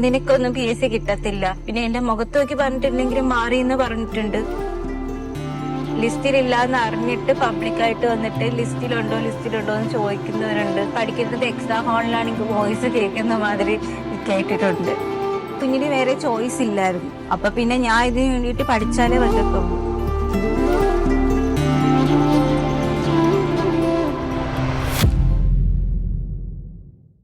നിനക്കൊന്നും P S C കിട്ടത്തില്ല. പിന്നെ എന്റെ മുഖത്ത് നോക്കി പറഞ്ഞിട്ടുണ്ടെങ്കിലും മാറി എന്ന് പറഞ്ഞിട്ടുണ്ട്. ലിസ്റ്റിലില്ല എന്ന് അറിഞ്ഞിട്ട് പബ്ലിക്കായിട്ട് വന്നിട്ട് ലിസ്റ്റിലുണ്ടോ ലിസ്റ്റിലുണ്ടോ എന്ന് ചോദിക്കുന്നവരുണ്ട്. പഠിക്കുന്നത് എക്സാം ഹാളിലാണെങ്കിൽ വോയിസ് കേൾക്കുന്ന മാതിരി കേട്ടിട്ടുണ്ട്. കുഞ്ഞിന് വേറെ ചോയ്സ് ഇല്ലായിരുന്നു. അപ്പൊ പിന്നെ ഞാൻ ഇതിന് വേണ്ടിയിട്ട് പഠിച്ചാലേ പറ്റത്തുള്ളൂ.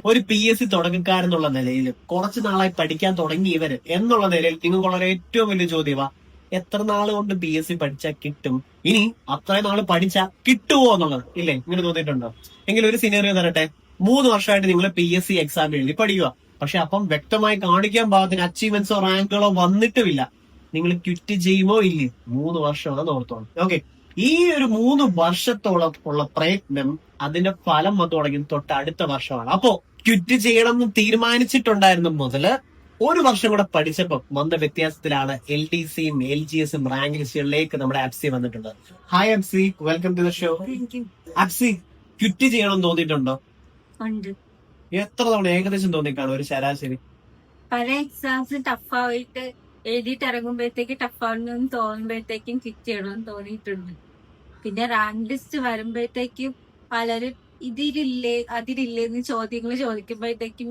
ഒരു പി എസ് സി തുടക്കക്കാരെന്നുള്ള നിലയിൽ കുറച്ച് നാളായി പഠിക്കാൻ തുടങ്ങി ഇവർ എന്നുള്ള നിലയിൽ നിങ്ങൾക്കുള്ള ഏറ്റവും വലിയ ചോദ്യമാ എത്ര നാൾ കൊണ്ട് പി എസ് സി പഠിച്ചാൽ കിട്ടും? ഇനി അത്രയും നാൾ പഠിച്ചാൽ കിട്ടുമോ എന്നുള്ളത്. ഇല്ലേ? ഇങ്ങനെ തോന്നിയിട്ടുണ്ടോ? എങ്കിലും ഒരു സിനിമ തരട്ടെ. മൂന്ന് വർഷമായിട്ട് നിങ്ങൾ പി എസ് സി എക്സാം എഴുതി പഠിക്കുക. പക്ഷെ അപ്പം വ്യക്തമായി കാണിക്കാൻ പാകത്തിന് അച്ചീവ്മെന്റ്സോ റാങ്കുകളോ വന്നിട്ടുമില്ല. നിങ്ങൾ ക്വിറ്റ് ചെയ്യുമോ ഇല്ലേ? മൂന്ന് വർഷമാണ് ഓർത്തോളം. ഓക്കെ ഈ ഒരു മൂന്ന് വർഷത്തോളം ഉള്ള പ്രയത്നം അതിന്റെ ഫലം വന്നു തുടങ്ങി തൊട്ട് അടുത്ത വർഷമാണ്. അപ്പോ ക്വിറ്റ് ചെയ്യണം എന്ന് തീരുമാനിച്ചിട്ടുണ്ടായിരുന്നു മുതൽ ഒരു വർഷം കൂടെ പഠിച്ചപ്പോൾ വന്ന വ്യത്യാസത്തിലാണ് എൽ ടി സിയും എൽ ജി എസും റാങ്ക് ലിസ്റ്റുകളിലേക്ക് നമ്മുടെ അപ്സി വന്നിട്ടുണ്ട് hi Apsy. Welcome to the show Apsy quit ചെയ്യണം തോന്നിയിട്ടുണ്ടോ? എത്ര തവണ ഏകദേശം തോന്നിക്കാണ് ഒരു ശരാശരി? പല എക്സാംസ് ടഫ് ആയിട്ട് എഴുതിയിട്ട് ഇറങ്ങുമ്പോഴത്തേക്ക് ടഫ് ആവുന്നു തോന്നുമ്പോഴത്തേക്കും കിറ്റ് ചെയ്യണമെന്ന് തോന്നിയിട്ടുണ്ട്. പിന്നെ റാങ്ക് ലിസ്റ്റ് വരുമ്പോഴത്തേക്കും പലരും ഇതിലില്ലേ അതിലില്ലേ എന്ന് ചോദ്യങ്ങൾ ചോദിക്കുമ്പോഴത്തേക്കും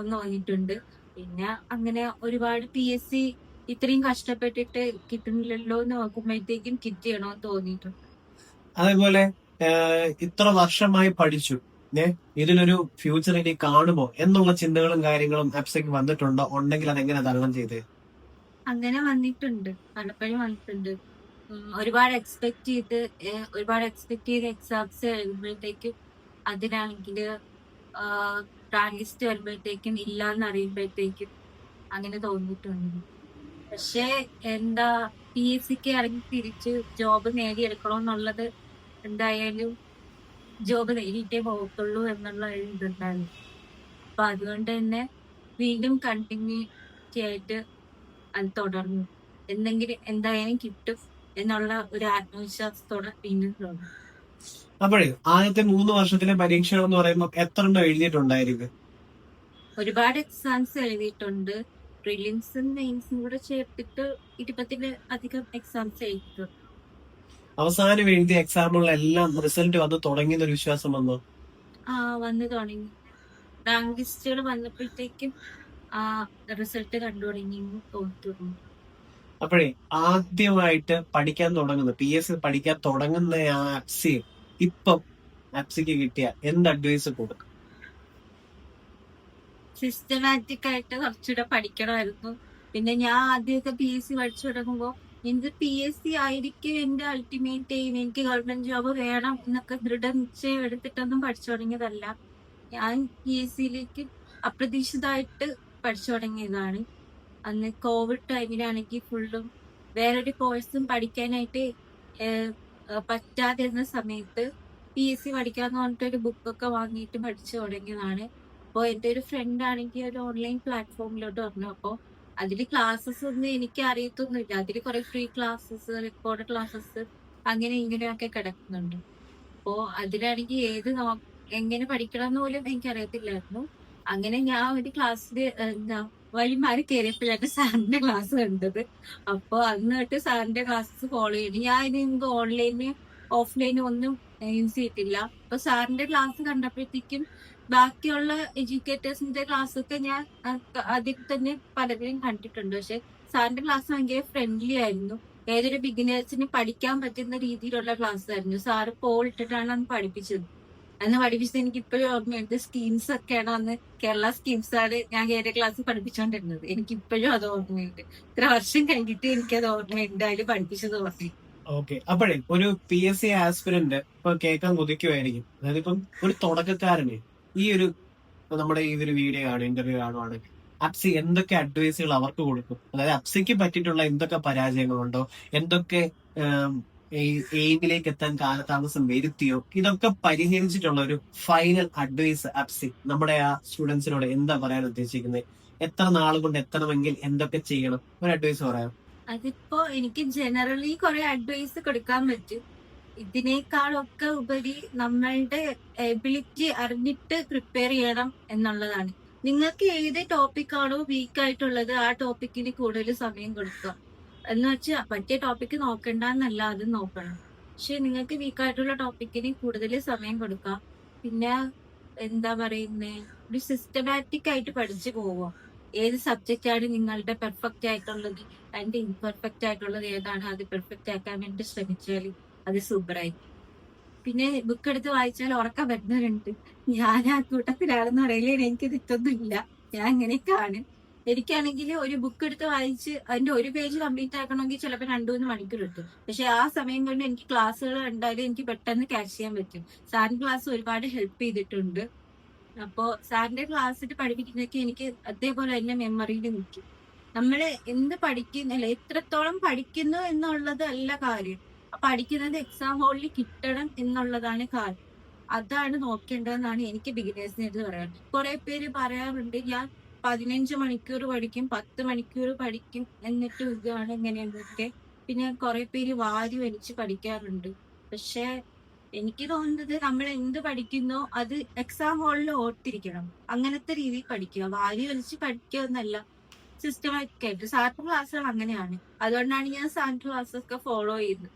എന്ന് തോന്നിയിട്ടുണ്ട് പിന്നെ അങ്ങനെ ഒരുപാട് പി എസ് സി ഇത്രയും കഷ്ടപ്പെട്ടിട്ട് കിട്ടുന്നില്ലല്ലോ എന്ന് നോക്കുമ്പോഴത്തേക്കും എന്ന് തോന്നിയിട്ടുണ്ട്. അതേപോലെ ഇത്ര വർഷമായി പഠിച്ചു. ഇതിലൊരു ഫ്യൂച്ചർ ഇനി കാണുമോ എന്നുള്ള ചിന്തകളും കാര്യങ്ങളും അപ്സയ്ക്ക് വന്നിട്ടുണ്ടോ? ഉണ്ടെങ്കിൽ അതെങ്ങനെ തരണം ചെയ്ത്? അങ്ങനെ വന്നിട്ടുണ്ട്. പലപ്പോഴും വന്നിട്ടുണ്ട്. ഒരുപാട് എക്സ്പെക്ട് ചെയ്ത് ഒരുപാട് എക്സ്പെക്ട് ചെയ്ത് എക്സാംസ് എഴുതുമ്പോഴത്തേക്കും അതിനാണെങ്കിൽ റാങ്ക് വരുമ്പോഴത്തേക്കും ഇല്ലാന്ന് അറിയുമ്പോഴത്തേക്കും അങ്ങനെ തോന്നിയിട്ടുണ്ട്. പക്ഷെ എന്താ പി എസ് സിക്ക് ഇറങ്ങി തിരിച്ച് ജോബ് നേടിയെടുക്കണമെന്നുള്ളത് എന്തായാലും ജോബ് നേടിയിട്ടേ പോകത്തുള്ളൂ എന്നുള്ള ഇതുണ്ടായിരുന്നു. അപ്പൊ അതുകൊണ്ട് തന്നെ വീണ്ടും കണ്ടിന്യൂറ്റി ആയിട്ട് അത് തുടർന്നു. എന്തെങ്കിലും എന്തായാലും കിട്ടും എന്നുള്ള ഒരു ആത്മവിശ്വാസത്തോടെ വീണ്ടും തുടർന്നു. അപ്പോഴേ ആദ്യത്തെ മൂന്ന് വർഷത്തിലെ പരീക്ഷകൾ എന്ന് പറയുമ്പോൾ എത്ര എണ്ണം എഴുതിയിട്ടുണ്ടായിരിക്കും? ഒരുപാട് എക്സാംസ് എഴുതിയിട്ടുണ്ട്. പ്രിലിംസും മെയിൻസും കൂടെ ചേർത്തിട്ട് ഇരുപതിൽ അധികം എക്സാംസ് എഴുതിയിട്ടുണ്ട്. അവസാനം എഴുതിയ എക്സാമുകളെല്ലാം റിസൾട്ട് വന്ന് തുടങ്ങിയെന്നൊരു വിശ്വാസം വന്നു? ആ വന്ന് തുടങ്ങി. റാങ്ക് ലിസ്റ്റുകൾ വന്നപ്പോഴത്തേക്കും ആ റിസൾട്ട് കണ്ടു തുടങ്ങി തോന്നി തോന്നിത്തുടങ്ങി അപ്പോഴേ ആദ്യമായിട്ട് പഠിക്കാൻ തുടങ്ങുന്നത് പി എസ് സി പഠിക്കാൻ തുടങ്ങുന്ന ആ അപ്സി ഇപ്പം അപ്സിക്ക് കിട്ടിയ എന്ത് അഡ്വൈസ് കൊടുക്കും? സിസ്റ്റമാറ്റിക് ആയിട്ട് കുറച്ചുകൂടെ പഠിക്കണമായിരുന്നു. പിന്നെ ഞാൻ ആദ്യമൊക്കെ പി എസ് സി പഠിച്ചു തുടങ്ങുമ്പോൾ എന്ത് പി എസ് സി ആയിരിക്കും എന്റെ അൾട്ടിമേറ്റ് എയിം എനിക്ക് ഗവൺമെന്റ് ജോബ് വേണം എന്നൊക്കെ ദൃഢനിശ്ചയം എടുത്തിട്ടൊന്നും പഠിച്ചു തുടങ്ങിയതല്ല. ഞാൻ പി എസ് സിയിലേക്ക് അപ്രതീക്ഷിതമായിട്ട് പഠിച്ചു തുടങ്ങിയതാണ്. അന്ന് കോവിഡ് ടൈമിലാണെങ്കിൽ ഫുള്ളും വേറൊരു കോഴ്സും പഠിക്കാനായിട്ട് പറ്റാതിരുന്ന സമയത്ത് പി എസ് സി പഠിക്കാന്ന് പറഞ്ഞിട്ട് ഒരു ബുക്കൊക്കെ വാങ്ങിയിട്ട് പഠിച്ചു തുടങ്ങിയതാണ്. അപ്പോൾ എന്റെ ഒരു ഫ്രണ്ട് ആണെങ്കിൽ ഒരു ഓൺലൈൻ പ്ലാറ്റ്ഫോമിലോട്ട് പറഞ്ഞു അപ്പോൾ അതിൽ ക്ലാസ്സസ് ഒന്നും എനിക്ക് അറിയത്തൊന്നുമില്ല. അതിൽ കുറെ ഫ്രീ ക്ലാസ്സസ് റെക്കോർഡ് ക്ലാസ്സസ് അങ്ങനെ ഇങ്ങനെയൊക്കെ കിടക്കുന്നുണ്ട്. അപ്പോൾ അതിലാണെങ്കിൽ ഏത് നോ- എങ്ങനെ പഠിക്കണം എന്ന് പോലും എനിക്ക് അറിയത്തില്ലായിരുന്നു അങ്ങനെ ഞാൻ ഒരു ക്ലാസ്സിൽ എന്താ വഴി മാറി കയറിയപ്പോഴാണ് സാറിന്റെ ക്ലാസ് കണ്ടത്. അപ്പോൾ അന്ന് തൊട്ട് സാറിന്റെ ക്ലാസ്സസ് ഫോളോ ചെയ്തു. ഞാൻ ഇത് നിങ്ങൾക്ക് ഓൺലൈന് ഓഫ്ലൈന് ഒന്നും യൂസ് ചെയ്തിട്ടില്ല. അപ്പൊ സാറിന്റെ ക്ലാസ് കണ്ടപ്പോഴത്തേക്കും ബാക്കിയുള്ള എഡ്യൂക്കേറ്റേഴ്സിന്റെ ക്ലാസ്സൊക്കെ ഞാൻ അധികം തന്നെ പലരെയും കണ്ടിട്ടുണ്ട്. പക്ഷെ സാറിന്റെ ക്ലാസ് ഭയങ്കര ഫ്രണ്ട്ലി ആയിരുന്നു. ഏതൊരു ബിഗിനേഴ്സിന് പഠിക്കാൻ പറ്റുന്ന രീതിയിലുള്ള ക്ലാസ് ആയിരുന്നു. സാറ് പോൾ ഇട്ടിട്ടാണ് അന്ന് പഠിപ്പിച്ചത്. അന്ന് പഠിപ്പിച്ചത് എനിക്ക് ഇപ്പോഴും ഓർമ്മയുണ്ട് സ്കീംസ് ഒക്കെയാണ് അന്ന് കേരള സ്കീംസ് ആണ് ഞാൻ കയറിയ ക്ലാസ് പഠിപ്പിച്ചുകൊണ്ടിരുന്നത് എനിക്ക് ഇപ്പോഴും അത് ഓർമ്മയുണ്ട്. ഇത്ര വർഷം കഴിഞ്ഞിട്ട് എനിക്കത് ഓർമ്മയുണ്ട്. അതിൽ പഠിപ്പിച്ചത് ഓർമ്മയുണ്ട്. ഓക്കെ അപ്പോഴേ ഒരു പി എസ് സി ആസ്പിരന്റ് ഇപ്പൊ കേൾക്കാൻ കൊതിക്കുമായിരിക്കും അതായത് ഇപ്പം ഒരു തുടക്കക്കാരന് ഈ ഒരു നമ്മുടെ ഈ ഒരു വീഡിയോ ആണ് ഇന്റർവ്യൂ കാണുവാണ്. അപ്സി എന്തൊക്കെ അഡ്വൈസുകൾ അവർക്ക് കൊടുക്കും? അതായത് അപ്സിക്ക് പറ്റിയിട്ടുള്ള എന്തൊക്കെ പരാജയങ്ങളുണ്ടോ? എന്തൊക്കെ എയിമിലേക്ക് എത്താൻ കാലതാമസം വരുത്തിയോ? ഇതൊക്കെ പരിഹരിച്ചിട്ടുള്ള ഒരു ഫൈനൽ അഡ്വൈസ് അപ്സി നമ്മുടെ ആ സ്റ്റുഡൻസിനോട് എന്താ പറയാൻ ഉദ്ദേശിക്കുന്നത് എത്ര നാൾ കൊണ്ട് എത്തണമെങ്കിൽ എന്തൊക്കെ ചെയ്യണം? ഒരു അഡ്വൈസ് പറയാം അതിപ്പോ എനിക്ക് ജനറലി കുറെ അഡ്വൈസ് കൊടുക്കാൻ പറ്റും. ഇതിനേക്കാളൊക്കെ ഉപരി നമ്മളുടെ എബിലിറ്റി അറിഞ്ഞിട്ട് പ്രിപ്പയർ ചെയ്യണം എന്നുള്ളതാണ്. നിങ്ങൾക്ക് ഏത് ടോപ്പിക്കാണോ വീക്ക് ആയിട്ടുള്ളത് ആ ടോപ്പിക്കിന് കൂടുതൽ സമയം കൊടുക്കുക. എന്ന് വെച്ചാൽ മറ്റേ ടോപ്പിക്ക് നോക്കണ്ടെന്നല്ല അത് നോക്കണം. പക്ഷെ നിങ്ങൾക്ക് വീക്കായിട്ടുള്ള ടോപ്പിക്കിന് കൂടുതൽ സമയം കൊടുക്കാം. പിന്നെ എന്താ പറയുന്നേ? ഒരു സിസ്റ്റമാറ്റിക് ആയിട്ട് പഠിച്ചു പോവുക. ഏത് സബ്ജക്റ്റ് ആണ് നിങ്ങളുടെ പെർഫെക്റ്റ് ആയിട്ടുള്ളത്? അതിന്റെ ഇൻപെർഫെക്റ്റ് ആയിട്ടുള്ളത് ഏതാണ്? അത് പെർഫെക്റ്റ് ആക്കാൻ വേണ്ടി ശ്രമിച്ചാൽ അത് സൂപ്പറായി പിന്നെ ബുക്ക് എടുത്ത് വായിച്ചാൽ ഉറക്കം വരുന്നവരുണ്ട്. ഞാൻ ആ കൂട്ടത്തിലാണെന്ന് അറിയില്ല എനിക്ക് തെറ്റൊന്നുമില്ല ഞാൻ അങ്ങനെയൊക്കെയാണ് എനിക്കാണെങ്കിൽ ഒരു ബുക്ക് എടുത്ത് വായിച്ച് അതിന്റെ ഒരു പേജ് കംപ്ലീറ്റ് ആക്കണമെങ്കിൽ ചിലപ്പോൾ രണ്ടു മൂന്ന് മണിക്കൂർ കിട്ടും. പക്ഷെ ആ സമയം കൊണ്ട് എനിക്ക് ക്ലാസ്സുകൾ കണ്ടാലും എനിക്ക് പെട്ടെന്ന് ക്യാച്ച് ചെയ്യാൻ പറ്റും. സാറിന് ക്ലാസ് ഒരുപാട് ഹെൽപ്പ് ചെയ്തിട്ടുണ്ട്. അപ്പോ സാറിന്റെ ക്ലാസ്സിൽ പഠിപ്പിക്കുന്നതൊക്കെ എനിക്ക് അതേപോലെ തന്നെ മെമ്മറിയിൽ നിൽക്കും. നമ്മൾ എന്ത് പഠിക്കുന്നില്ല എത്രത്തോളം പഠിക്കുന്നു എന്നുള്ളത് അല്ല കാര്യം. പഠിക്കുന്നത് എക്സാം ഹോളിൽ കിട്ടണം എന്നുള്ളതാണ് കാര്യം. അതാണ് നോക്കേണ്ടതെന്നാണ് എനിക്ക് ബിഗിനേഴ്സിനെടുത്ത് പറയാൻ. കുറെ പേര് പറയാറുണ്ട് ഞാൻ പതിനഞ്ച് മണിക്കൂർ പഠിക്കും പത്ത് മണിക്കൂർ പഠിക്കും എന്നിട്ട് ഇതാണ് ഇങ്ങനെയൊക്കെ പിന്നെ കുറെ പേര് വാരി വലിച്ച് പഠിക്കാറുണ്ട്. പക്ഷെ എനിക്ക് തോന്നുന്നത് നമ്മൾ എന്ത് പഠിക്കുന്നോ അത് എക്സാം ഹോളിൽ ഓർത്തിരിക്കണം. അങ്ങനത്തെ രീതിയിൽ പഠിക്കുക. വാരി വലിച്ച് പഠിക്കുക എന്നല്ല സിസ്റ്റമാറ്റിക് ആയിട്ട്. സാറിന്റെ ക്ലാസ്സുകൾ അങ്ങനെയാണ്. അതുകൊണ്ടാണ് ഞാൻ സാറിന്റെ ക്ലാസ്സൊക്കെ ഫോളോ ചെയ്യുന്നത്.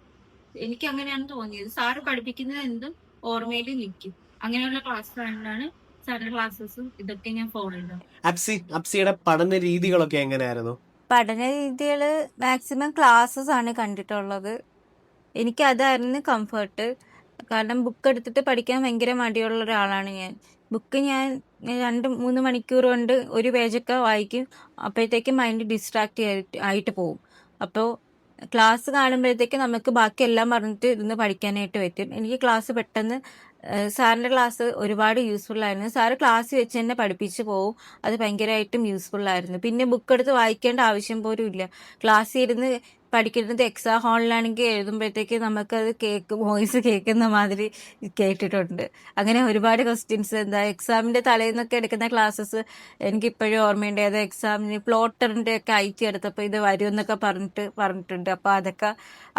എനിക്ക് അങ്ങനെയാണ് തോന്നിയത്. സാറ് പഠിപ്പിക്കുന്നത് എന്തും ഓർമ്മയിൽ നിൽക്കും. അങ്ങനെയുള്ള ക്ലാസ്സുകളാണ് ക്ലാസ്സസും ഇതൊക്കെ ഞാൻ ഫോളോ അപ്സി അപ്സിയുടെ പഠന രീതികളൊക്കെ എങ്ങനെയായിരുന്നു? പഠന രീതികൾ മാക്സിമം ക്ലാസ്സസ് ആണ് കണ്ടിട്ടുള്ളത്. എനിക്ക് അതായിരുന്നു കംഫർട്ട് കാരണം ബുക്ക് എടുത്തിട്ട് പഠിക്കാൻ ഭയങ്കര മടിയുള്ള ഒരാളാണ് ഞാൻ. ബുക്ക് ഞാൻ രണ്ട് മൂന്ന് മണിക്കൂർ കൊണ്ട് ഒരു പേജൊക്കെ വായിക്കും. അപ്പോഴത്തേക്കും മൈൻഡ് ഡിസ്ട്രാക്ട് ആയിട്ട് പോകും അപ്പോൾ ക്ലാസ് കാണുമ്പോഴത്തേക്ക് നമുക്ക് ബാക്കി എല്ലാം പറഞ്ഞിട്ട് ഇരുന്ന് പഠിക്കാനായിട്ട് പറ്റും. എനിക്ക് ക്ലാസ് പെട്ടെന്ന് സാറിന്റെ ക്ലാസ് ഒരുപാട് യൂസ്ഫുൾ ആയിരുന്നു. സാറ് ക്ലാസ് വെച്ച് തന്നെ പഠിപ്പിച്ച് പോകും അത് ഭയങ്കരമായിട്ടും യൂസ്ഫുൾ ആയിരുന്നു. പിന്നെ ബുക്ക് എടുത്ത് വായിക്കേണ്ട ആവശ്യം പോലും ഇല്ല. ക്ലാസ്സിൽ ഇരുന്ന് പഠിക്കുന്നത് എക്സാം ഹാളിലാണെങ്കിൽ എഴുതുമ്പോഴത്തേക്ക് നമുക്കത് കേക്ക് വോയിസ് കേൾക്കുന്ന മാതിരി കേട്ടിട്ടുണ്ട്. അങ്ങനെ ഒരുപാട് ക്വസ്റ്റ്യൻസ് എന്താ എക്സാമിന്റെ തലേന്നൊക്കെ എടുക്കുന്ന ക്ലാസ്സസ് എനിക്ക് ഇപ്പോഴും ഓർമ്മയുണ്ട് അത് എക്സാമിന് പ്ലോട്ടറിന്റെ ഒക്കെ അയച്ചു എടുത്തപ്പോൾ ഇത് വരുമെന്നൊക്കെ പറഞ്ഞിട്ട് പറഞ്ഞിട്ടുണ്ട്. അപ്പോൾ അതൊക്കെ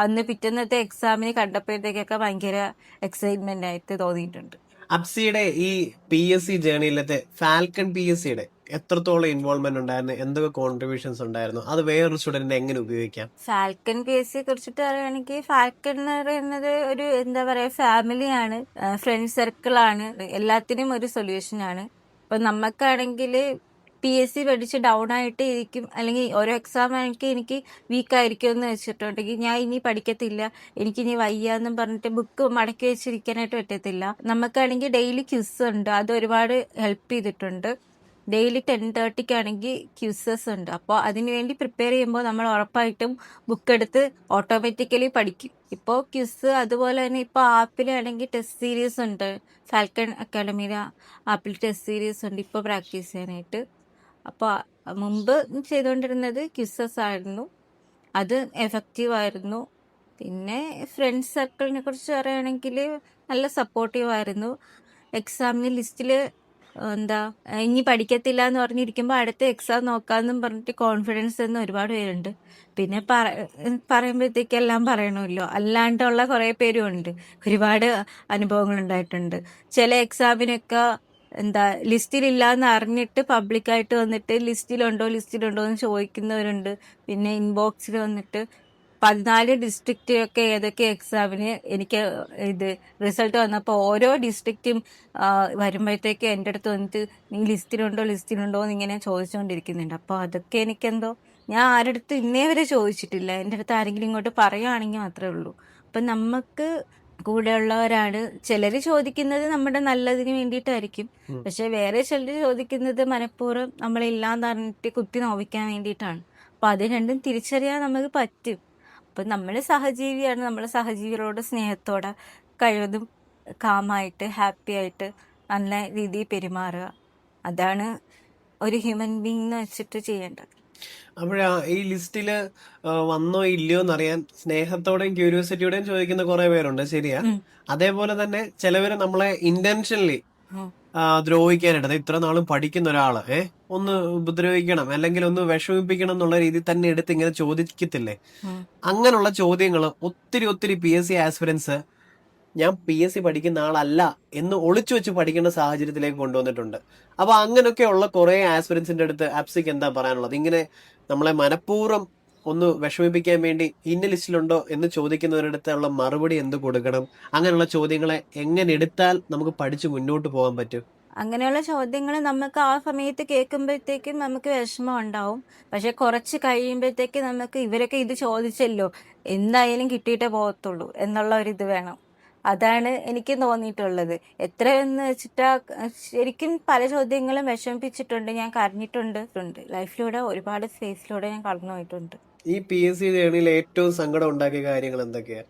അന്ന് പിറ്റന്നത്തെ എക്സാമിന് കണ്ടപ്പോഴത്തേക്കൊക്കെ ഭയങ്കര എക്സൈറ്റ്മെന്റ് ആയിട്ട് തോന്നിയിട്ടുണ്ട്. അപ്സിയുടെ ഈ പി എസ് സി ജേണിയിലത്തെ ഫാൽക്കൺ പി എസ് സിയുടെ എത്രത്തോളം ഇൻവോൾവ്മെന്റ് ഉണ്ടായിരുന്നു? എന്തൊക്കെ കോൺട്രിബ്യൂഷൻസ് ഉണ്ടായിരുന്നു? അത് വേറൊരു സ്റ്റുഡന്റിനെ എങ്ങനെ ഉപയോഗിക്കാം? ഫാൽക്കൺ പി എസ് സിയെ കുറിച്ചിട്ട് പറയുകയാണെങ്കിൽ ഫാൽക്കൺ എന്ന് പറയുന്നത് ഒരു എന്താ പറയാ ഫാമിലിയാണ് ഫ്രണ്ട് സർക്കിളാണ് എല്ലാത്തിനും ഒരു സൊല്യൂഷൻ ആണ്. ഇപ്പൊ നമുക്കാണെങ്കിൽ പി എസ് സി പഠിച്ച് ഡൗൺ ആയിട്ട് ഇരിക്കും. അല്ലെങ്കിൽ ഓരോ എക്സാം എനിക്ക് എനിക്ക് വീക്കായിരിക്കും എന്ന് വെച്ചിട്ടുണ്ടെങ്കിൽ ഞാൻ ഇനി പഠിക്കത്തില്ല. എനിക്ക് ഇനി വയ്യ എന്നും പറഞ്ഞിട്ട് ബുക്ക് മടക്കി വെച്ചിരിക്കാനായിട്ട് പറ്റത്തില്ല. നമുക്കാണെങ്കിൽ ഡെയിലി ക്യൂസ് ഉണ്ട്. അത് ഒരുപാട് ഹെൽപ്പ് ചെയ്തിട്ടുണ്ട്. ഡെയിലി ടെൻ തേർട്ടിക്കാണെങ്കിൽ ക്യൂസസ് ഉണ്ട്. അപ്പോൾ അതിനുവേണ്ടി പ്രിപ്പയർ ചെയ്യുമ്പോൾ നമ്മൾ ഉറപ്പായിട്ടും ബുക്ക് എടുത്ത് ഓട്ടോമാറ്റിക്കലി പഠിക്കും. ഇപ്പോൾ ക്യൂസ് അതുപോലെ തന്നെ ഇപ്പോൾ ആപ്പിലാണെങ്കിൽ ടെസ്റ്റ് സീരീസ് ഉണ്ട്. ഫാൽക്കൺ അക്കാഡമിയിലെ ആപ്പിൽ ടെസ്റ്റ് സീരീസ് ഉണ്ട്. ഇപ്പോൾ പ്രാക്ടീസ് ചെയ്യാനായിട്ട്. അപ്പോൾ മുമ്പ് ചെയ്തുകൊണ്ടിരുന്നത് ക്യുസസ് ആയിരുന്നു. അത് എഫക്റ്റീവ് ആയിരുന്നു. പിന്നെ ഫ്രണ്ട് സർക്കിളിനെ കുറിച്ച് പറയുകയാണെങ്കിൽ നല്ല സപ്പോർട്ടീവ് ആയിരുന്നു. എക്സാമിന് ലിസ്റ്റിൽ എന്താ ഇനി പഠിക്കത്തില്ല എന്ന് പറഞ്ഞിരിക്കുമ്പോൾ അടുത്ത എക്സാം നോക്കാമെന്നും പറഞ്ഞിട്ട് കോൺഫിഡൻസ് എന്ന് ഒരുപാട് പേരുണ്ട്. പിന്നെ പറ പറയുമ്പോഴത്തേക്ക് എല്ലാം പറയണമല്ലോ. അല്ലാണ്ടുള്ള കുറേ പേരും ഉണ്ട് ഒരുപാട് അനുഭവങ്ങൾ ഉണ്ടായിട്ടുണ്ട്. ചില എക്സാമിനൊക്കെ എന്താ ലിസ്റ്റിലില്ല എന്ന് അറിഞ്ഞിട്ട് പബ്ലിക്കായിട്ട് വന്നിട്ട് ലിസ്റ്റിലുണ്ടോ ലിസ്റ്റിലുണ്ടോ എന്ന് ചോദിക്കുന്നവരുണ്ട്. പിന്നെ ഇൻബോക്സിൽ വന്നിട്ട് പതിനാല് ഡിസ്ട്രിക്റ്റിലൊക്കെ ഏതൊക്കെ എക്സാമിന് എനിക്ക് ഇത് റിസൾട്ട് വന്നപ്പോൾ ഓരോ ഡിസ്ട്രിക്റ്റും വരുമ്പോഴത്തേക്ക് എന്റെ അടുത്ത് വന്നിട്ട് നീ ലിസ്റ്റിലുണ്ടോ ലിസ്റ്റിലുണ്ടോ എന്ന് ഇങ്ങനെ ചോദിച്ചുകൊണ്ടിരിക്കുന്നുണ്ട് അപ്പോൾ അതൊക്കെ എനിക്കെന്തോ ഞാൻ ആരുടെ അടുത്ത് ഇന്നേ വരെ ചോദിച്ചിട്ടില്ല. എന്റെ അടുത്ത് ആരെങ്കിലും ഇങ്ങോട്ട് പറയുകയാണെങ്കിൽ മാത്രമേ ഉള്ളൂ. അപ്പം നമുക്ക് കൂടെയുള്ളവരാണ്. ചിലർ ചോദിക്കുന്നത് നമ്മുടെ നല്ലതിന് വേണ്ടിയിട്ടായിരിക്കും. പക്ഷെ വേറെ ചിലർ ചോദിക്കുന്നത് മനഃപൂർവം നമ്മളില്ലാന്ന് പറഞ്ഞിട്ട് കുത്തി നോവിക്കാൻ വേണ്ടിയിട്ടാണ്. അപ്പൊ അത് രണ്ടും തിരിച്ചറിയാൻ നമുക്ക് പറ്റും. അപ്പൊ നമ്മൾ സഹജീവിയാണ്. നമ്മുടെ സഹജീവികളോട് സ്നേഹത്തോടെ കഴിവതും കാമായിട്ട് ഹാപ്പി ആയിട്ട് നല്ല രീതിയിൽ പെരുമാറുക. അതാണ് ഒരു ഹ്യൂമൻ ബീങ് എന്ന് വെച്ചിട്ട് ചെയ്യേണ്ടത്. അപ്പോഴാ ഈ ലിസ്റ്റിൽ വന്നോ ഇല്ലയോ എന്നറിയാൻ സ്നേഹത്തോടെയും ക്യൂരിയോസിറ്റിയോടെയും ചോദിക്കുന്ന കുറെ പേരുണ്ട് ശരിയാ. അതേപോലെ തന്നെ ചിലവര് നമ്മളെ ഇന്റൻഷനലി. ദ്രോഹിക്കാനായിട്ട് ഇത്ര നാളും പഠിക്കുന്ന ഒരാൾ ഏഹ് ഒന്ന് ഉപദ്രവിക്കണം അല്ലെങ്കിൽ ഒന്ന് വിഷമിപ്പിക്കണം എന്നുള്ള രീതി തന്നെ എടുത്ത് ഇങ്ങനെ ചോദിക്കത്തില്ലേ? അങ്ങനെയുള്ള ചോദ്യങ്ങൾ ഒത്തിരി ഒത്തിരി പി എസ് സി ആസ്പിരൻസ് ഞാൻ പി എസ് സി പഠിക്കുന്ന ആളല്ല എന്ന് ഒളിച്ചു വെച്ച് പഠിക്കേണ്ട സാഹചര്യത്തിലേക്ക് കൊണ്ടുവന്നിട്ടുണ്ട്. അപ്പൊ അങ്ങനെയൊക്കെയുള്ള കുറെ ആസ്പിരൻസിന്റെ അടുത്ത് ആപ്സിക്ക് എന്താ പറയാനുള്ളത്? ഇങ്ങനെ നമ്മളെ മനഃപൂർവം ഒന്ന് വിഷമിപ്പിക്കാൻ വേണ്ടി ഇന്ന ലിസ്റ്റിലുണ്ടോ എന്ന് ചോദിക്കുന്നവരടുത്തുള്ള മറുപടി എന്ത് കൊടുക്കണം? അങ്ങനെയുള്ള ചോദ്യങ്ങളെ എങ്ങനെ എടുത്താൽ നമുക്ക് പഠിച്ചു മുന്നോട്ട് പോകാൻ പറ്റും? അങ്ങനെയുള്ള ചോദ്യങ്ങൾ നമുക്ക് ആ സമയത്ത് കേൾക്കുമ്പോഴത്തേക്കും നമുക്ക് വിഷമം ഉണ്ടാവും. പക്ഷെ കുറച്ച് കഴിയുമ്പോഴത്തേക്ക് നമുക്ക് ഇവരൊക്കെ ഇത് ചോദിച്ചല്ലോ. എന്തായാലും കിട്ടിയിട്ടേ പോകത്തുള്ളൂ എന്നുള്ള ഒരു ഇത് വേണം. അതാണ് എനിക്ക് തോന്നിയിട്ടുള്ളത്. എത്ര എന്ന് വെച്ചിട്ടാ ശരിക്കും പല ചോദ്യങ്ങളും വിഷമിപ്പിച്ചിട്ടുണ്ട് ഞാൻ കരഞ്ഞിട്ടുണ്ട് ഉണ്ട്. ലൈഫിലൂടെ ഒരുപാട് സ്പേസിലൂടെ ഞാൻ കടന്നു പോയിട്ടുണ്ട്. ഈ പി എസ് സി ജേണിയിൽ ഏറ്റവും സങ്കടം ഉണ്ടാക്കിയ കാര്യങ്ങൾ എന്തൊക്കെയാ?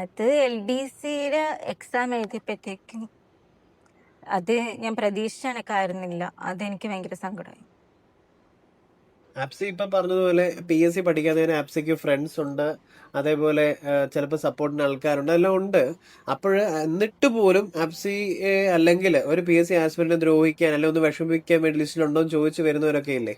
അത് എൽ ഡി സിയുടെ എക്സാം എഴുതിയപ്പോഴത്തേക്കും അത് ഞാൻ പ്രതീക്ഷിച്ച അത് അതെനിക്ക് ഭയങ്കര സങ്കടമായി. ആപ്സി ഇപ്പൊ പറഞ്ഞതുപോലെ പി എസ് സി പഠിക്കാത്തതിന് ആപ്സിക്ക് ഫ്രണ്ട്സ് ഉണ്ട്. അതേപോലെ ചിലപ്പോൾ സപ്പോർട്ടിന് ആൾക്കാരുണ്ട്. എല്ലാം ഉണ്ട്. അപ്പോൾ എന്നിട്ട് പോലും ആപ്സി അല്ലെങ്കിൽ ഒരു പി എസ് സി ആസ്പിരന്റിനെ ദ്രോഹിക്കാൻ അല്ലെങ്കിൽ ഒന്ന് വിഷമിപ്പിക്കാൻ വേണ്ടി ലിസ്റ്റിലുണ്ടോ എന്ന് ചോദിച്ചു വരുന്നവരൊക്കെ ഇല്ലേ.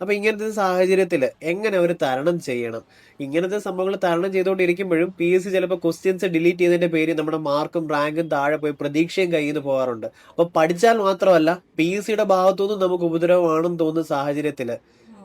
അപ്പൊ ഇങ്ങനത്തെ സാഹചര്യത്തിൽ എങ്ങനെ അവർ തരണം ചെയ്യണം? ഇങ്ങനത്തെ സംഭവങ്ങൾ തരണം ചെയ്തുകൊണ്ടിരിക്കുമ്പോഴും പി എസ് സി ചിലപ്പോൾ ക്വസ്റ്റ്യൻസ് ഡിലീറ്റ് ചെയ്തതിന്റെ പേര് നമ്മുടെ മാർക്കും റാങ്കും താഴെ പോയി പ്രതീക്ഷയും കയ്യിൽ നിന്ന് പോകാറുണ്ട്. അപ്പൊ പഠിച്ചാൽ മാത്രമല്ല പി എസ് സിയുടെ ഭാഗത്തുനിന്നും നമുക്ക് ഉപദ്രവമാണെന്ന് തോന്നുന്ന സാഹചര്യത്തിൽ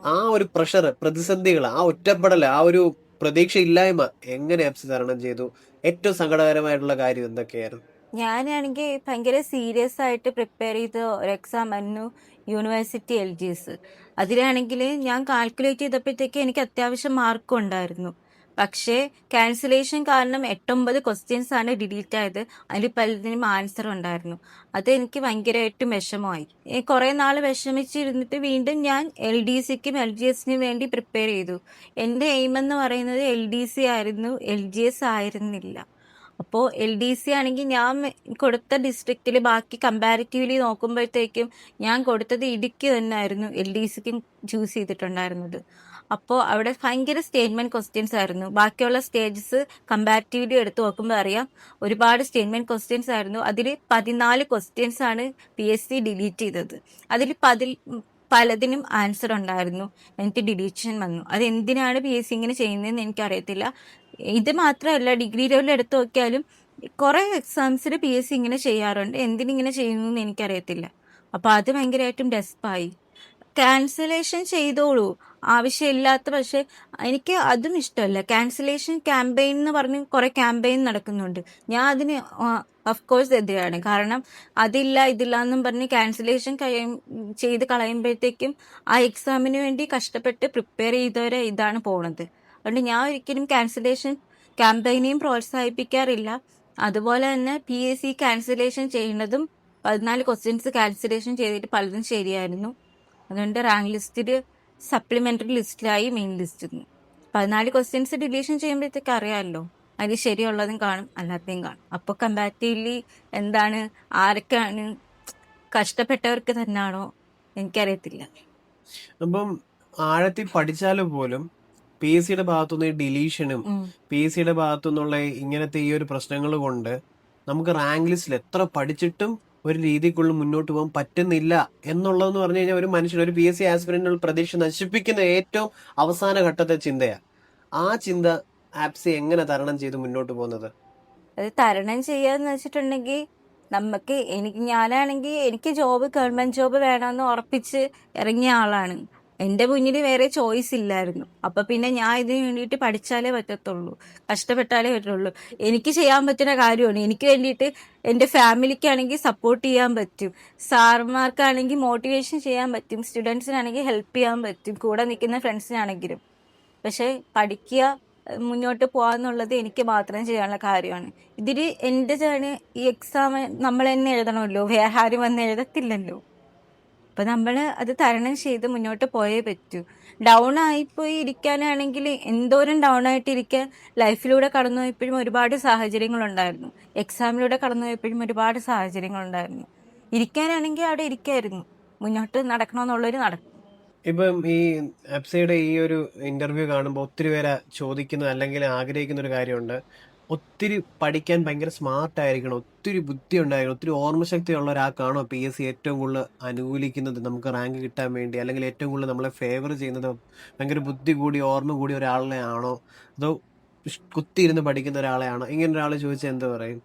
ആ ഒരു പ്രഷർ പ്രതിസന്ധികൾ ആ ഒറ്റപ്പെടൽ ആ ഒരു പ്രതീക്ഷ ഇല്ലായ്മ എങ്ങനെ ആപ്സ് തരണം ചെയ്തു? ഏറ്റവും സങ്കടകരമായിട്ടുള്ള കാര്യം എന്തൊക്കെയായിരുന്നു? ഞാനാണെങ്കിൽ ഭയങ്കര സീരിയസ് ആയിട്ട് പ്രിപ്പയർ ചെയ്ത ഒരു എക്സാം ആയിരുന്നു യൂണിവേഴ്സിറ്റി എൽ ജി എസ് അതിലാണെങ്കിൽ ഞാൻ കാൽക്കുലേറ്റ് ചെയ്തപ്പോഴത്തേക്ക് എനിക്ക് അത്യാവശ്യം മാർക്കും ഉണ്ടായിരുന്നു. പക്ഷേ ക്യാൻസലേഷൻ കാരണം എട്ടൊമ്പത് ക്വസ്റ്റ്യൻസ് ആണ് ഡിലീറ്റ് ആയത്. അതിൽ പലതിനും ആൻസർ ഉണ്ടായിരുന്നു. അത് എനിക്ക് ഭയങ്കരമായിട്ടും വിഷമമായി. കുറേ നാൾ വിഷമിച്ചിരുന്നിട്ട് വീണ്ടും ഞാൻ എൽ ഡി സിക്കും എൽ ജി എസിനും വേണ്ടി പ്രിപ്പയർ ചെയ്തു. എന്റെ എയിം എന്ന് പറയുന്നത് എൽ ഡി സി ആയിരുന്നു എൽ ജി എസ് ആയിരുന്നില്ല. അപ്പോൾ എൽ ഡി സി ആണെങ്കിൽ ഞാൻ കൊടുത്ത ഡിസ്ട്രിക്റ്റിൽ ബാക്കി കമ്പാരിറ്റീവ്ലി നോക്കുമ്പോഴത്തേക്കും ഞാൻ കൊടുത്തത് ഇടുക്കി തന്നെയായിരുന്നു എൽ ഡി സിക്കും ചൂസ് ചെയ്തിട്ടുണ്ടായിരുന്നത്. അപ്പോൾ അവിടെ ഭയങ്കര സ്റ്റേറ്റ്മെന്റ് ക്വസ്റ്റ്യൻസ് ആയിരുന്നു. ബാക്കിയുള്ള സ്റ്റേജസ് കമ്പാരിറ്റീവ്ലി എടുത്ത് നോക്കുമ്പോൾ അറിയാം. ഒരുപാട് സ്റ്റേറ്റ്മെന്റ് ക്വസ്റ്റ്യൻസ് ആയിരുന്നു. അതിൽ പതിനാല് ക്വസ്റ്റ്യൻസ് ആണ് പി എസ് സി ഡിലീറ്റ് ചെയ്തത്. അതിൽ പതിൽ പലതിനും ആൻസർ ഉണ്ടായിരുന്നു. എനിക്ക് ഡിലീഷൻ വന്നു. അത് എന്തിനാണ് പി എസ് സി ഇങ്ങനെ ചെയ്യുന്നതെന്ന് എനിക്കറിയത്തില്ല. ഇത് മാത്രമല്ല ഡിഗ്രി ലെവലിൽ എടുത്തു നോക്കിയാലും കുറേ എക്സാംസിൽ പി എസ് സി ഇങ്ങനെ ചെയ്യാറുണ്ട്. എന്തിനിങ്ങനെ ചെയ്യുന്നു എന്ന് എനിക്കറിയത്തില്ല. അപ്പോൾ അത് ഭയങ്കരമായിട്ടും ഡെസ്പായി ക്യാൻസലേഷൻ ചെയ്തോളൂ. ആവശ്യമില്ലാത്ത പക്ഷെ എനിക്ക് അതും ഇഷ്ടമല്ല. ക്യാൻസലേഷൻ ക്യാമ്പയിൻ എന്ന് പറഞ്ഞ് കുറെ ക്യാമ്പയിൻ നടക്കുന്നുണ്ട്. ഞാൻ അതിന് കോഴ്സ് എതിരാണ്. കാരണം അതില്ല ഇതില്ല എന്നും പറഞ്ഞ് ക്യാൻസലേഷൻ കഴിയും ചെയ്ത് കളയുമ്പോഴത്തേക്കും ആ എക്സാമിന് വേണ്ടി കഷ്ടപ്പെട്ട് പ്രിപ്പയർ ചെയ്തവരെ ഇതാണ് പോണത്. അതുകൊണ്ട് ഞാൻ ഒരിക്കലും ക്യാൻസലേഷൻ ക്യാമ്പയിനെയും പ്രോത്സാഹിപ്പിക്കാറില്ല. അതുപോലെ തന്നെ പി എസ് സി ക്യാൻസലേഷൻ ചെയ്യുന്നതും പതിനാല് ക്വസ്റ്റ്യൻസ് ക്യാൻസലേഷൻ ചെയ്തിട്ട് പലതും ശരിയായിരുന്നു. അതുകൊണ്ട് റാങ്ക് ലിസ്റ്റിൽ സപ്ലിമെന്ററി ലിസ്റ്റിലായി മെയിൻ ലിസ്റ്റിൽ പതിനാല് ക്വസ്റ്റ്യൻസ് ഡിലീഷൻ ചെയ്യുമ്പോഴത്തേക്ക് അറിയാമല്ലോ. അതിൽ ശരിയുള്ളതും കാണും അല്ലാത്തതും കാണും. അപ്പോൾ കമ്പാരിറ്റീവ്ലി എന്താണ് ആരൊക്കെയാണ് കഷ്ടപ്പെട്ടവർക്ക് തന്നെയാണോ എനിക്കറിയത്തില്ല. അപ്പം ആഴത്തിൽ പഠിച്ചാലും പോലും പി എസ് സിയുടെ ഭാഗത്തുനിന്ന് ഡിലീഷനും. പി എസ് സിയുടെ ഭാഗത്തുനിന്നുള്ള ഇങ്ങനത്തെ ഈ ഒരു പ്രശ്നങ്ങൾ കൊണ്ട് നമുക്ക് റാങ്ക് ലിസ്റ്റിൽ എത്ര പഠിച്ചിട്ടും ഒരു രീതിക്കുള്ളിൽ മുന്നോട്ട് പോകാൻ പറ്റുന്നില്ല എന്നുള്ളതെന്ന് പറഞ്ഞു കഴിഞ്ഞാൽ ഒരു മനുഷ്യൻ ഒരു പി എസ് സി ആസ്പിരന്റിനുള്ള പ്രതീക്ഷ നശിപ്പിക്കുന്ന ഏറ്റവും അവസാന ഘട്ടത്തെ ചിന്തയാണ്. ആ ചിന്ത ആപ്സി എങ്ങനെ തരണം ചെയ്ത് മുന്നോട്ട് പോകുന്നത്? അത് തരണം ചെയ്യാന്ന് വെച്ചിട്ടുണ്ടെങ്കിൽ നമുക്ക് എനിക്ക് ഞാനാണെങ്കിൽ എനിക്ക് ജോബ് ഗവൺമെന്റ് ജോബ് വേണമെന്ന് ഉറപ്പിച്ച് ഇറങ്ങിയ ആളാണ്. എന്റെ മുന്നിൽ വേറെ ചോയ്സ് ഇല്ലായിരുന്നു. അപ്പൊ പിന്നെ ഞാൻ ഇതിന് വേണ്ടിയിട്ട് പഠിച്ചാലേ പറ്റത്തുള്ളൂ. കഷ്ടപ്പെട്ടാലേ പറ്റുള്ളൂ എനിക്ക് ചെയ്യാൻ പറ്റുന്ന കാര്യമാണ്. എനിക്ക് വേണ്ടിയിട്ട് എന്റെ ഫാമിലിക്കാണെങ്കിൽ സപ്പോർട്ട് ചെയ്യാൻ പറ്റും. സാർമാർക്കാണെങ്കിൽ മോട്ടിവേഷൻ ചെയ്യാൻ പറ്റും. സ്റ്റുഡൻസിനാണെങ്കിൽ ഹെൽപ്പ് ചെയ്യാൻ പറ്റും. കൂടെ നിൽക്കുന്ന ഫ്രണ്ട്സിനാണെങ്കിലും പക്ഷേ പഠിക്കുക മുന്നോട്ട് പോകാന്നുള്ളത് എനിക്ക് മാത്രം ചെയ്യാനുള്ള കാര്യമാണ്. ഇതിൽ എന്റെ ചേണ് ഈ എക്സാം നമ്മൾ തന്നെ എഴുതണമല്ലോ. വേറെ ആരും വന്ന് എഴുതത്തില്ലല്ലോ. അപ്പൊ നമ്മൾ അത് തരണം ചെയ്ത് മുന്നോട്ട് പോയേ പറ്റൂ. ഡൗൺ ആയിപ്പോയി ഇരിക്കാനാണെങ്കിൽ എന്തോരം ഡൗൺ ആയിട്ട് ഇരിക്കാൻ ലൈഫിലൂടെ കടന്നു പോയപ്പോഴും ഒരുപാട് സാഹചര്യങ്ങളുണ്ടായിരുന്നു. എക്സാമിലൂടെ കടന്നു പോയപ്പോഴും ഒരുപാട് സാഹചര്യങ്ങളുണ്ടായിരുന്നു. ഇരിക്കാനാണെങ്കിൽ അവിടെ ഇരിക്കായിരുന്നു. മുന്നോട്ട് നടക്കണമെന്നുള്ളൊരു നടക്കും ഇപ്പം ഈ അപ്സയുടെ ഈ ഒരു ഇന്റർവ്യൂ കാണുമ്പോൾ ഒത്തിരി പേരെ ചോദിക്കുന്ന അല്ലെങ്കിൽ ആഗ്രഹിക്കുന്ന ഒരു കാര്യമുണ്ട്. ഒത്തിരി പഠിക്കാൻ ഭയങ്കര സ്മാർട്ട് ആയിരിക്കണം. ഒത്തിരി ബുദ്ധി ഉണ്ടായിരിക്കണം. ഒത്തിരി ഓർമ്മശക്തി ഉള്ള ഒരാൾക്കാണോ പി എസ് സി ഏറ്റവും കൂടുതൽ അനുകൂലിക്കുന്നത്? നമുക്ക് റാങ്ക് കിട്ടാൻ വേണ്ടി അല്ലെങ്കിൽ ഏറ്റവും കൂടുതൽ നമ്മളെ ഫേവർ ചെയ്യുന്നത്? ഭയങ്കര ബുദ്ധി കൂടി ഓർമ്മ കൂടി ഒരാളിനെ ആണോ? അതോ കുത്തിയിരുന്ന് പഠിക്കുന്ന ഒരാളെയാണോ ഇങ്ങനെ ഒരാൾ ചോദിച്ചാൽ എന്താ പറയും?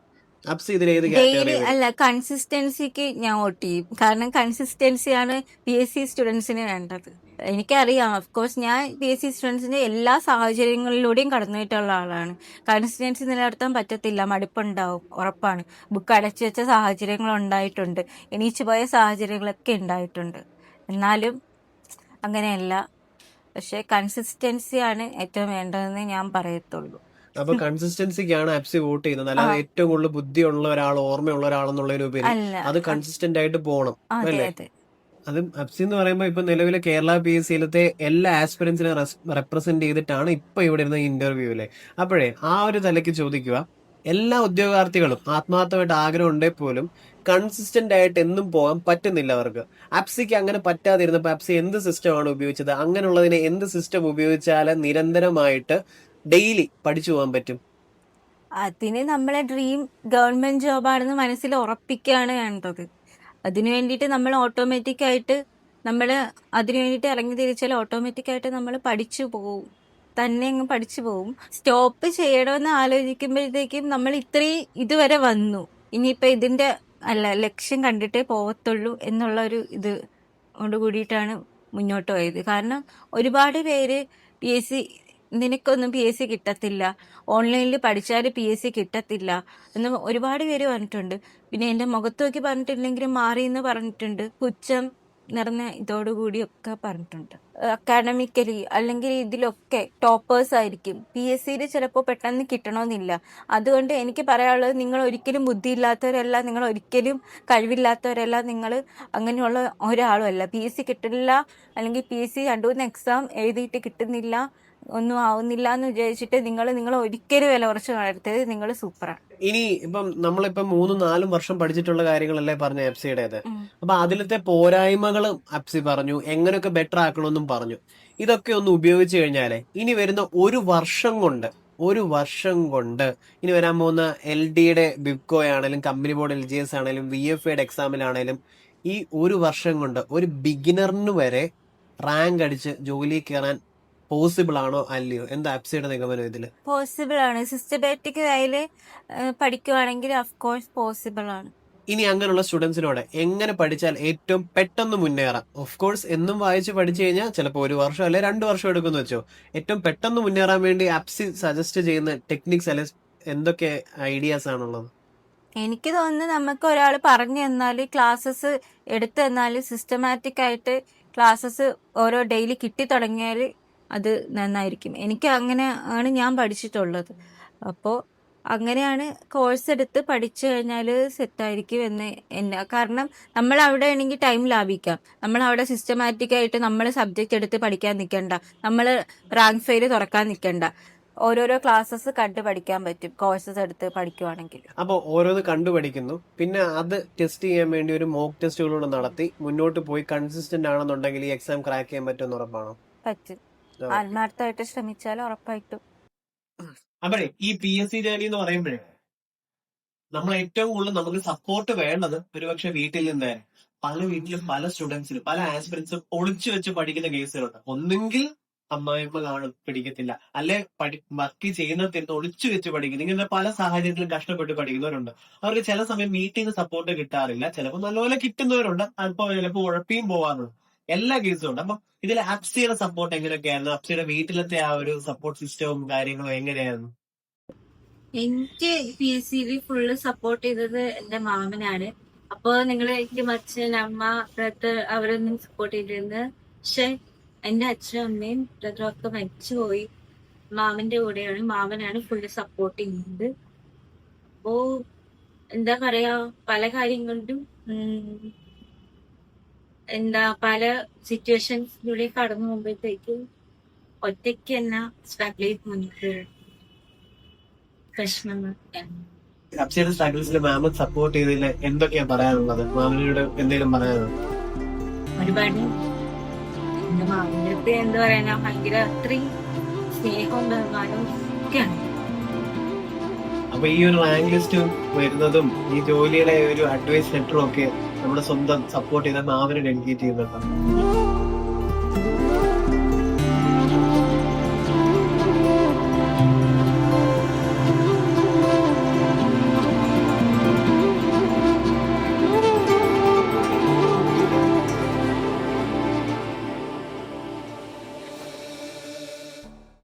ഡെയിലി അല്ല കൺസിസ്റ്റൻസിക്ക് ഞാൻ വോട്ട് ചെയ്യും കാരണം കൺസിസ്റ്റൻസിയാണ് പി എസ് സി സ്റ്റുഡൻസിന് വേണ്ടത്. എനിക്കറിയാം. ഓഫ് കോഴ്സ് ഞാൻ പി എസ് സി സ്റ്റുഡൻസിന്റെ എല്ലാ സാഹചര്യങ്ങളിലൂടെയും കടന്നുപോയിട്ടുള്ള ആളാണ്. കൺസിസ്റ്റൻസി നിലനിർത്താൻ പറ്റത്തില്ല. മടുപ്പുണ്ടാവും. ഉറപ്പാണ്. ബുക്ക് അടച്ചു വെച്ച സാഹചര്യങ്ങൾ ഉണ്ടായിട്ടുണ്ട്. എണീച്ചു പോയ സാഹചര്യങ്ങളൊക്കെ ഉണ്ടായിട്ടുണ്ട്. എന്നാലും അങ്ങനെയല്ല. പക്ഷെ കൺസിസ്റ്റൻസിയാണ് ഏറ്റവും വേണ്ടതെന്ന് ഞാൻ പറയത്തുള്ളൂ. അപ്പൊ കൺസിസ്റ്റൻസിക്കാണ് ആപ്സി വോട്ട് ചെയ്യുന്നത്. അല്ലാതെ ഏറ്റവും കൂടുതൽ ബുദ്ധിയുള്ള ഒരാൾ ഓർമ്മയുള്ള ഒരാളെന്നുള്ളതിനുപരി അത് കൺസിസ്റ്റന്റ് ആയിട്ട് പോകണം. അല്ലേ? അതെ അപ്സി എന്ന് പറയുമ്പോൾ ഇപ്പൊ നിലവിലെ കേരള പി എസ് സിയിലത്തെ എല്ലാ ആസ്പിറൻസിനെ റെപ്രസെന്റ് ചെയ്തിട്ടാണ് ഇപ്പൊ ഇവിടെ ഇരുന്ന ഇന്റർവ്യൂവിലെ അപ്പോഴേ ആ ഒരു തലയ്ക്ക് ചോദിക്കുക. എല്ലാ ഉദ്യോഗാർത്ഥികളും ആത്മാർത്ഥമായിട്ട് ആഗ്രഹം ഉണ്ടെങ്കിൽ പോലും കൺസിസ്റ്റന്റ് ആയിട്ട് എന്നും പോകാൻ പറ്റുന്നില്ല അവർക്ക്. അപ്സിക്ക് അങ്ങനെ പറ്റാതിരുന്നപ്പോൾ അപ്സി എന്ത് സിസ്റ്റമാണ് ഉപയോഗിച്ചത്? അങ്ങനെയുള്ളതിനെ എന്ത് സിസ്റ്റം ഉപയോഗിച്ചാൽ നിരന്തരമായിട്ട് ഡെയിലി പഠിച്ചു പോകാൻ പറ്റും? അതിന് നമ്മളെ ഡ്രീം ഗവൺമെന്റ് ജോബാണെന്ന് മനസ്സിൽ ഉറപ്പിക്കുകയാണ് വേണ്ടത്. അതിനു വേണ്ടിയിട്ട് നമ്മൾ ഓട്ടോമാറ്റിക് ആയിട്ട് നമ്മൾ അതിനു വേണ്ടിയിട്ട് ഇറങ്ങി തിരിച്ചാൽ ഓട്ടോമാറ്റിക് ആയിട്ട് നമ്മൾ പഠിച്ചു പോകും തന്നെ അങ്ങ് പഠിച്ചു പോകും സ്റ്റോപ്പ് ചെയ്യണമെന്ന് ആലോചിക്കുമ്പോഴത്തേക്കും നമ്മൾ ഇത്രയും ഇതുവരെ വന്നു. ഇനിയിപ്പോൾ ഇതിന്റെ അല്ല ലക്ഷ്യം കണ്ടിട്ടേ പോകത്തുള്ളൂ എന്നുള്ള ഒരു ഇത് കൊണ്ട് കൂടിയിട്ടാണ് മുന്നോട്ട് പോയത്. കാരണം ഒരുപാട് പേര് പി എസ് സി നിനക്കൊന്നും പി എസ് സി കിട്ടത്തില്ല. ഓൺലൈനിൽ പഠിച്ചാൽ പി എസ് സി കിട്ടത്തില്ല. എന്ന് ഒരുപാട് പേര് പറഞ്ഞിട്ടുണ്ട്. പിന്നെ എന്റെ മുഖത്ത് നോക്കി പറഞ്ഞിട്ടില്ലെങ്കിലും മാറി എന്ന് പറഞ്ഞിട്ടുണ്ട്. പുച്ഛം നിറഞ്ഞ ഇതോടുകൂടിയൊക്കെ പറഞ്ഞിട്ടുണ്ട്. അക്കാഡമിക്കലി അല്ലെങ്കിൽ ഇതിലൊക്കെ ടോപ്പേഴ്സ് ആയിരിക്കും. പി എസ് സിയിൽ ചിലപ്പോൾ പെട്ടെന്ന് കിട്ടണമെന്നില്ല അതുകൊണ്ട് എനിക്ക് പറയാനുള്ളത് നിങ്ങൾ ഒരിക്കലും ബുദ്ധിയില്ലാത്തവരല്ല. നിങ്ങൾ ഒരിക്കലും കഴിവില്ലാത്തവരല്ല. നിങ്ങൾ അങ്ങനെയുള്ള ഒരാളും അല്ല. പി എസ് സി കിട്ടില്ല. അല്ലെങ്കിൽ പി എസ് സി രണ്ടു മൂന്ന് എക്സാം എഴുതിയിട്ട് കിട്ടുന്നില്ല. ഒന്നും ആവുന്നില്ല എന്ന് വിചാരിച്ചിട്ട് നിങ്ങൾ നിങ്ങൾ ഒരിക്കലും വില കുറച്ച് വളർത്തരുത്. നിങ്ങൾ സൂപ്പറാണ് ഇനി ഇപ്പം നമ്മളിപ്പം മൂന്നും നാലും വർഷം പഠിച്ചിട്ടുള്ള കാര്യങ്ങളല്ലേ പറഞ്ഞ എഫ്സിയുടേത്. ഉം. അപ്പൊ അതിലത്തെ പോരായ്മകളും അപ്സി പറഞ്ഞു എങ്ങനെയൊക്കെ ബെറ്റർ ആക്കണമെന്നും പറഞ്ഞു. ഇതൊക്കെ ഒന്ന് ഉപയോഗിച്ചു കഴിഞ്ഞാലേ ഇനി വരുന്ന ഒരു വർഷം കൊണ്ട് ഒരു വർഷം കൊണ്ട് ഇനി വരാൻ പോകുന്ന എൽ ഡിയുടെ ബിബ്കോ ആണെങ്കിലും company board L G S ആണെങ്കിലും വി എഫ് എയുടെ എക്സാമിലാണെങ്കിലും ഈ ഒരു വർഷം കൊണ്ട് ഒരു ബിഗിനറിന് വരെ റാങ്ക് അടിച്ച് ജോലി കയറാൻ പോസിബിൾ ആണോ അല്ലയോ? എന്താ അപ്സിയുടെ നിഗമനം ഇതിൽ പോസിബിൾ ആണ്. സിസ്റ്റമാറ്റിക് വേയിൽ പഠിക്കുവാണെങ്കിൽ ഓഫ് കോഴ്സ് പോസിബിൾ ആണ്. ഇനി അങ്ങനെയുള്ള സ്റ്റുഡൻസിനോട് എങ്ങനെ പഠിച്ചാൽ ഏറ്റവും പെട്ടെന്ന് മുന്നേറാം? ഓഫ് കോഴ്സ് എന്നും വായിച്ച് പഠിച്ചു കഴിഞ്ഞാൽ ചിലപ്പോൾ ഒരു വർഷം അല്ലെ രണ്ട് വർഷം എടുക്കുമെന്ന് വെച്ചോ. ഏറ്റവും പെട്ടെന്ന് മുന്നേറാൻ വേണ്ടി ആപ്സി സജസ്റ്റ് ചെയ്യുന്ന ടെക്നിക്സ് അല്ലെ എന്തൊക്കെ ഐഡിയാസ് ആണുള്ളത്? എനിക്ക് തോന്നുന്നു നമുക്ക് ഒരാൾ പറഞ്ഞു തന്നാൽ ക്ലാസ്സസ് എടുത്തു തന്നാൽ സിസ്റ്റമാറ്റിക് ആയിട്ട് ക്ലാസ്സസ് ഓരോ ഡെയിലി കിട്ടി തുടങ്ങിയാൽ അത് നന്നായിരിക്കും. എനിക്ക് അങ്ങനെ ആണ് ഞാൻ പഠിച്ചിട്ടുള്ളത്. അപ്പോൾ അങ്ങനെയാണ് കോഴ്സ് എടുത്ത് പഠിച്ചു കഴിഞ്ഞാൽ സെറ്റായിരിക്കും എന്ന് എന്നെ കാരണം നമ്മൾ അവിടെ ആണെങ്കിൽ ടൈം ലാഭിക്കാം. നമ്മൾ അവിടെ സിസ്റ്റമാറ്റിക് ആയിട്ട് നമ്മൾ സബ്ജക്റ്റ് എടുത്ത് പഠിക്കാൻ നിൽക്കണ്ട നമ്മൾ റാങ്ക് ഫെയിൽ തുറക്കാൻ നിൽക്കണ്ട ഓരോരോ ക്ലാസ്സസ് കണ്ട് പഠിക്കാൻ പറ്റും കോഴ്സസ് എടുത്ത് പഠിക്കുവാണെങ്കിൽ. അപ്പോൾ ഓരോന്ന് കണ്ടു പഠിക്കുന്നു. പിന്നെ അത് ടെസ്റ്റ് ചെയ്യാൻ വേണ്ടി ഒരു മോക്ക് ടെസ്റ്റുകളൂടെ നടത്തി മുന്നോട്ട് പോയി കൺസിസ്റ്റന്റ് ആണെന്നുണ്ടെങ്കിൽ ഈ എക്സാം ക്രാക്ക് ചെയ്യാൻ പറ്റുമെന്ന് ഉറപ്പാണോ? പറ്റും. ആത്മാർത്ഥമായിട്ട് ശ്രമിച്ചാൽ ഉറപ്പായിട്ടും. അപ്പോഴേ ഈ പി എസ് സി ജേണി എന്ന് പറയുമ്പോഴേ നമ്മൾ ഏറ്റവും കൂടുതൽ നമുക്ക് സപ്പോർട്ട് വേണ്ടത് ഒരുപക്ഷെ വീട്ടിൽ നിന്ന് പല വീട്ടിലും പല സ്റ്റുഡൻസിനും പല ആസ്പിറൻസും ഒളിച്ചു വെച്ച് പഠിക്കുന്ന കേസുകളുണ്ട് ഒന്നെങ്കിൽ അമ്മായിമ്മ കാണും പിടിക്കത്തില്ല. അല്ലെ പഠി വർക്ക് ചെയ്യുന്നതിന് ഒളിച്ചു വെച്ച് പഠിക്കുന്നു. ഇങ്ങനെ പല സാഹചര്യത്തിലും കഷ്ടപ്പെട്ട് പഠിക്കുന്നവരുണ്ട്. അവർക്ക് ചില സമയം വീട്ടിൽ നിന്ന് സപ്പോർട്ട് കിട്ടാറില്ല. ചിലപ്പോൾ നല്ലപോലെ കിട്ടുന്നവരുണ്ട്. അല്പം ചിലപ്പോൾ ഉഴപ്പിയും പോവാറുണ്ട്. എല്ലാ കേസും ഉണ്ട്. അപ്പൊ ഇതിൽ അപ്സിയുടെ സപ്പോർട്ട് എങ്ങനെയൊക്കെയായിരുന്നു? അപ്സിയുടെ വീട്ടിലത്തെ ആ ഒരു സപ്പോർട്ട് സിസ്റ്റവും കാര്യങ്ങളും എങ്ങനെയായിരുന്നു? എനിക്ക് പി എസ് സിയിൽ ഫുള്ള് സപ്പോർട്ട് ചെയ്തത് എന്റെ മാമനാണ്. അപ്പൊ നിങ്ങൾ എനിക്ക് അച്ഛൻ അമ്മ ബ്രദർ അവരൊന്നും സപ്പോർട്ട് ചെയ്തിരുന്നു. പക്ഷെ എന്റെ അച്ഛനും അമ്മയും ബ്രദറും ഒക്കെ മരിച്ചുപോയി. മാമന്റെ കൂടെയാണ്. മാമനാണ് ഫുള്ള് സപ്പോർട്ട് ചെയ്യുന്നത് അപ്പോ എന്താ പറയാ? പല കാര്യങ്ങളിലും എന്താ പല സിറ്റുവേഷൻസിലൂടെ കടന്നു പോകുമ്പോഴത്തേക്ക് ഒറ്റയ്ക്ക് തന്നെ സ്ട്രഗിൾ ചെയ്ത് നമുക്ക് പ്രശ്നങ്ങൾ. അപ്സിയുടെ സ്ട്രഗിൾസിൽ മാമ സപ്പോർട്ട് ചെയ്തതിൽ എന്തൊക്കെയാ പറയാനുള്ളത്? മാമിനോട് എന്തെങ്കിലും പറയാനുണ്ടോ? ഒരുപാട്. എന്റെ മാമിന്റെ അടുത്ത് എന്താ പറയാനാ? ഭയങ്കര അത്രയും സ്നേഹവും ബഹുമാനവും ഒക്കെയാണ് അപ്പൊ ഈ ഒരു റാങ്ക് ലിസ്റ്റ് വരുന്നതും ഈ ജോലിയുടെ ഒരു അഡ്വൈസ് ലെറ്ററും ഒക്കെ നമ്മുടെ സ്വന്തം സപ്പോർട്ട് ചെയ്ത മാവിനെ ഡെഡിക്കേറ്റ് ചെയ്യുന്നുണ്ടോ